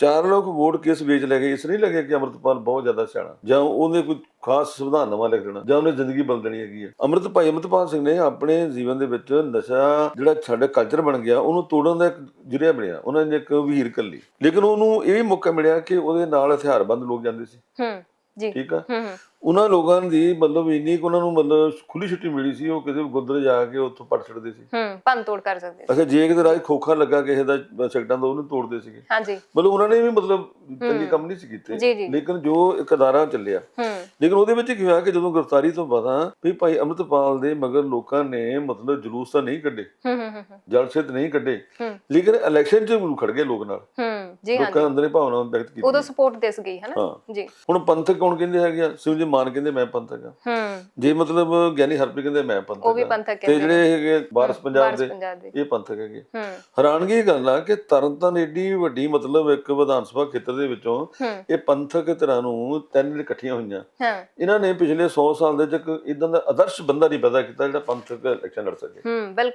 ਚਾਰ ਲੋਕ ਵੋਟ ਕਿਸ ਵੇਚ ਲੈ ਗਏ ਇਸ ਨਹੀਂ ਲੱਗਿਆ ਕਿ ਅਮਰਤਪਾਲ ਬਹੁਤ ਜ਼ਿਆਦਾ ਸਿਆਣਾ। ਜਾਂ ਉਹਨੇ ਕੋਈ ਖਾਸ ਸੰਵਿਧਾਨ ਨਵਾਂ ਲਿਖ ਦੇਣਾ ਜਾਂ ਉਹਨੇ ਜ਼ਿੰਦਗੀ ਬਦਲ ਦੇਣੀ ਹੈਗੀ ਹੈ। ਅਮਰਤ ਭਾਈ ਅਮਰਤਪਾਲ ਸਿੰਘ ਨੇ ਆਪਣੇ ਜੀਵਨ ਦੇ ਵਿੱਚ ਨਸ਼ਾ ਜਿਹੜਾ ਸਾਡੇ ਕਲਚਰ ਬਣ ਗਿਆ ਉਹਨੂੰ ਤੋੜਨ ਦਾ ਇੱਕ ਜੁਰਿਆ ਬਣਿਆ ਉਹਨਾਂ ਨੇ ਇੱਕ ਵੀਰ ਕੱਲੀ ਲੇਕਿਨ ਉਹਨੂੰ ਇਹ ਵੀ ਮੌਕਾ ਮਿਲਿਆ ਕਿ ਉਹਦੇ ਨਾਲ ਹਥਿਆਰਬੰਦ ਲੋਕ ਜਾਂਦੇ ਸੀ। ਹੂੰ ਜੀ। ਠੀਕ ਆ? ਉਹਨਾਂ ਲੋਕਾਂ ਦੀ ਮਤਲਬ ਇੰਨੀ ਕੁ ਉਹਨਾਂ ਨੂੰ ਮਤਲਬ ਖੁੱਲੀ ਛੁੱਟੀ ਮਿਲੀ ਸੀ ਉਹ ਕਿਸੇ ਗੁਰਦੁਆਰੇ ਜਾ ਕੇ ਉੱਥੋਂ ਪੜ ਛੱਡਦੇ ਸੀ। ਹੂੰ ਭੰਨ ਤੋੜ ਕਰ ਸਕਦੇ ਸੀ। ਅਖੇ ਜੇ ਕਿਤੇ ਰਾਜ ਖੋਖਾ ਲੱਗਾ ਕਿਸੇ ਦਾ ਸੈਕਟਾਂ ਦਾ ਉਹਨੂੰ ਤੋੜਦੇ ਸੀਗੇ। ਹਾਂਜੀ। ਮਤਲਬ ਉਹਨਾਂ ਨੇ ਵੀ ਮਤਲਬ ਚੰਗੇ ਕੰਮ ਨਹੀਂ ਸੀ ਕੀਤੇ। ਲੇਕਿਨ ਜੋ ਇੱਕ ਅਦਾਰਾ ਚੱਲਿਆ। ਹੂੰ। ਲੇਕਿਨ ਉਹਦੇ ਵਿੱਚ ਕੀ ਹੋਇਆ ਕਿ ਜਦੋਂ ਗ੍ਰਿਫਤਾਰੀ ਤੋਂ ਬਾਅਦ ਵੀ ਭਾਈ ਅੰਮ੍ਰਿਤਪਾਲ ਦੇ ਮਗਰ ਲੋਕਾਂ ਨੇ ਮਤਲਬ ਜਲੂਸ ਤਾਂ ਨਹੀਂ ਕੱਢੇ। ਹੂੰ ਹੂੰ ਜਲਸੇ ਨਹੀਂ ਕੱਢੇ। ਹੂੰ। ਲੇਕਿਨ ਇਲੈਕਸ਼ਨ 'ਚ ਜ਼ਰੂਰ ਖੜ ਗਏ ਲੋਕ ਨਾਲ। ਹੂੰ ਜੀ ਲੋਕਾਂ ਅੰਦਰ ਇਹ ਭਾਵਨਾ ਵਿਅਕਤ ਕੀਤੀ ਉਦੋਂ ਸਪੋਰਟ ਦਿਸ ਗਈ ਹੈ ਨਾ? ਜੀ। ਹੁਣ ਪੰਥਕ ਕੌਣ ਕਹਿੰਦੇ ਹੈਗੇ ਆ? ਸਿਵਜੀ ਮਾਨ ਕਹਿੰਦੇ ਮੈਂ ਪੰਥਕ ਆ ਹੂੰ। ਜੇ ਮਤਲਬ ਗਿਆਨੀ ਹਰਪ੍ਰੀਤ ਕਹਿੰਦੇ ਮੈਂ ਪੰਥਕ ਉਹ ਵੀ ਪੰਥਕ ਤੇ ਜਿਹੜੇ ਹੈਗੇ ਵਾਰਸ ਪੰਜਾਬ ਦੇ ਇਹ ਪੰਥਕ ਹੈਗੇ ਹੈਰਾਨਗੀ ਦੀ ਗੱਲ ਆ ਕਿ ਤਰਨਤਾਰਨ ਏਡੀ ਵੱਡੀ ਮਤਲਬ ਇੱਕ ਵਿਧਾਨ ਸਭਾ ਖੇਤਰ ਦੇ ਵਿੱਚੋਂ ਇਹ ਪੰਥਕ ਧਿਰਾਂ ਨੂੰ ਤਿੰਨ ਇਕੱਠੀਆਂ ਹੋਈਆਂ। ਇਹਨਾਂ ਨੇ ਪਿਛਲੇ 100 ਸਾਲ ਦੇ ਵਿੱਚ ਇਦਾਂ ਦਾ ਆਦਰਸ਼ ਬੰਦਾ ਨਹੀਂ ਪੈਦਾ ਕੀਤਾ ਜਿਹੜਾ ਪੰਥਕ ਇਲੈਕਸ਼ਨ ਲੜ ਸਕੇ। ਹੂੰ ਬਿਲਕੁਲ।